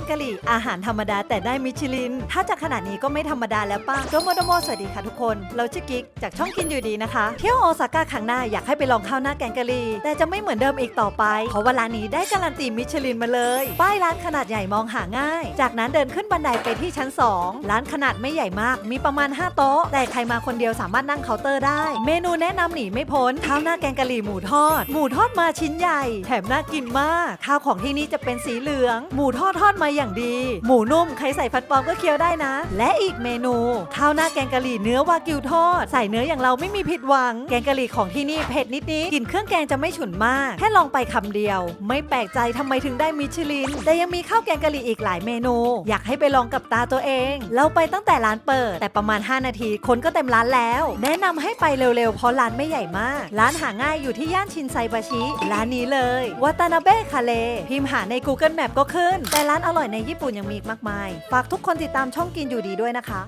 งกะหรี่อาหารธรรมดาแต่ได้มิชลิน ถ้าจะขนาดนี้ก็ไม่ธรรมดาแล้วป้าโดโมโดโมสวัสดีค่ะทุกคน เราชื่อกิ๊กจากช่องกินอยู่ดีนะคะ เที่ยวโอซาก้าครั้งหน้าอยากให้ไปลองข้าวหน้าแกงกะหรี่ แต่จะไม่เหมือนเดิมอีกต่อไป เพราะว่าร้านนี้ได้การันตีมิชลินมาเลย ป้ายร้านขนาดใหญ่มองหาง่าย จากนั้นเดินขึ้นบันไดไปที่ชั้น 2 ร้านขนาดไม่ใหญ่มาก มีประมาณ 5 โต๊ะ แต่ใครมาคนเดียวสามารถนั่งเคาน์เตอร์ได้ เมนูแนะนำหนีไม่พ้นข้าวหน้าแกงกะหรี่หมูทอด หมูทอดมาชิ้นใหญ่ แถมน่ากินมาก ข้าวของที่นี่จะเป็นสีเหลือง หมูทอดทอดมาอย่างดี หมูนุ่มใครใส่ฟันปลอมก็เคี้ยวได้นะ และอีกเมนู ข้าวหน้าแกงกะหรี่เนื้อวากิวทอด ใส่เนื้ออย่างเราไม่มีผิดหวัง แกงกะหรี่ของที่นี่เผ็ดนิดๆกลิ่นเครื่องแกงจะไม่ฉุนมาก แค่ลองไปคำเดียว ไม่แปลกใจทำไมถึงได้มิชลิน แต่ยังมีข้าวแกงกะหรี่อีกหลายเมนู อยากให้ไปลองกับตาตัวเอง เราไปตั้งแต่ร้านเปิด แต่ประมาณ 5 นาทีคนก็เต็มร้านแล้ว แนะนำให้ไปเร็วๆเพราะร้านไม่ใหญ่มาก ร้านหาง่ายอยู่ที่ย่านชินไซบาชิ ร้านนี้เลยวัตานาเบะคาเลพิมพ์หาใน Google Map ก็ขึ้น แต่ร้านอร่อยในญี่ปุ่นยังมีอีกมากมาย ฝากทุกคนติดตามช่องกินอยู่ดีด้วยนะคะ